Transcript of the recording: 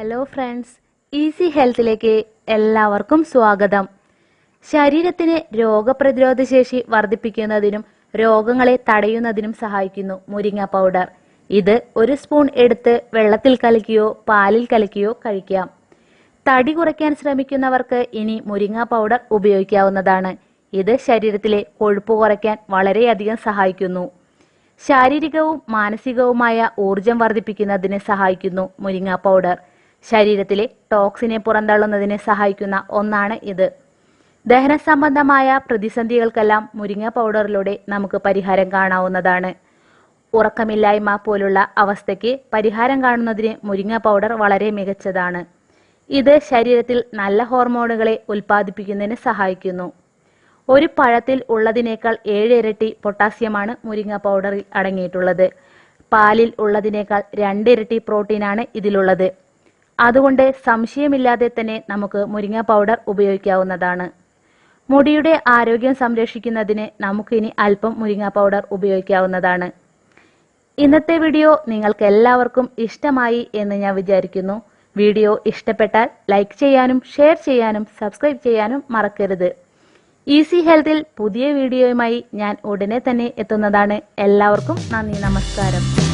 Hello friends easy ഹെൽത്തിലേക്ക് എല്ലാവർക്കും സ്വാഗതം. ശരീരത്തിന് രോഗപ്രതിരോധ ശേഷി വർദ്ധിപ്പിക്കുന്നതിനും രോഗങ്ങളെ തടയുന്നതിനും സഹായിക്കുന്നു മുരിങ്ങ പൗഡർ ഇത് ഒരു സ്പൂൺ എടുത്ത് വെള്ളത്തിൽ കലക്കിയോ പാലിൽ കലക്കിയോ കഴിക്കാം. തടി കുറയ്ക്കാൻ ശ്രമിക്കുന്നവർക്ക് ഇനി മുരിങ്ങ പൗഡർ ഉപയോഗിക്കാവുന്നതാണ്. ഇത് ശരീരത്തിലെ കൊഴുപ്പ് കുറയ്ക്കാൻ വളരെയധികം സഹായിക്കുന്നു. ശാരീരികവും മാനസികവുമായ ഊർജം വർദ്ധിപ്പിക്കുന്നതിന് സഹായിക്കുന്നു മുരിങ്ങ പൗഡർ ശരീരത്തിലെ ടോക്സിനെ പുറന്തള്ളുന്നതിന് സഹായിക്കുന്ന ഒന്നാണ് ഇത്. ദഹന സംബന്ധമായ പ്രതിസന്ധികൾക്കെല്ലാം മുരിങ്ങ പൗഡറിലൂടെ നമുക്ക് പരിഹാരം കാണാവുന്നതാണ്. ഉറക്കമില്ലായ്മ പോലുള്ള അവസ്ഥയ്ക്ക് പരിഹാരം കാണുന്നതിന് മുരിങ്ങ പൗഡർ വളരെ മികച്ചതാണ്. ഇത് ശരീരത്തിൽ നല്ല ഹോർമോണുകളെ ഉൽപ്പാദിപ്പിക്കുന്നതിന് സഹായിക്കുന്നു. ഒരു പഴത്തിൽ ഉള്ളതിനേക്കാൾ ഏഴ് ഇരട്ടി പൊട്ടാസ്യമാണ് മുരിങ്ങ പൗഡറിൽ അടങ്ങിയിട്ടുള്ളത്. പാലിൽ ഉള്ളതിനേക്കാൾ രണ്ടിരട്ടി പ്രോട്ടീനാണ് ഇതിലുള്ളത്. അതുകൊണ്ട് സംശയമില്ലാതെ തന്നെ നമുക്ക് മുരിങ്ങ പൗഡർ ഉപയോഗിക്കാവുന്നതാണ്. മുടിയുടെ ആരോഗ്യം സംരക്ഷിക്കുന്നതിന് നമുക്കിനി അല്പം മുരിങ്ങ പൗഡർ ഉപയോഗിക്കാവുന്നതാണ്. ഇന്നത്തെ വീഡിയോ നിങ്ങൾക്ക് എല്ലാവർക്കും ഇഷ്ടമായി എന്ന് ഞാൻ വിചാരിക്കുന്നു. വീഡിയോ ഇഷ്ടപ്പെട്ടാൽ ലൈക്ക് ചെയ്യാനും ഷെയർ ചെയ്യാനും സബ്സ്ക്രൈബ് ചെയ്യാനും മറക്കരുത്. ഈസി ഹെൽത്തിൽ പുതിയ വീഡിയോയുമായി ഞാൻ ഉടനെ തന്നെ എത്തുന്നതാണ്. എല്ലാവർക്കും നന്ദി നമസ്കാരം.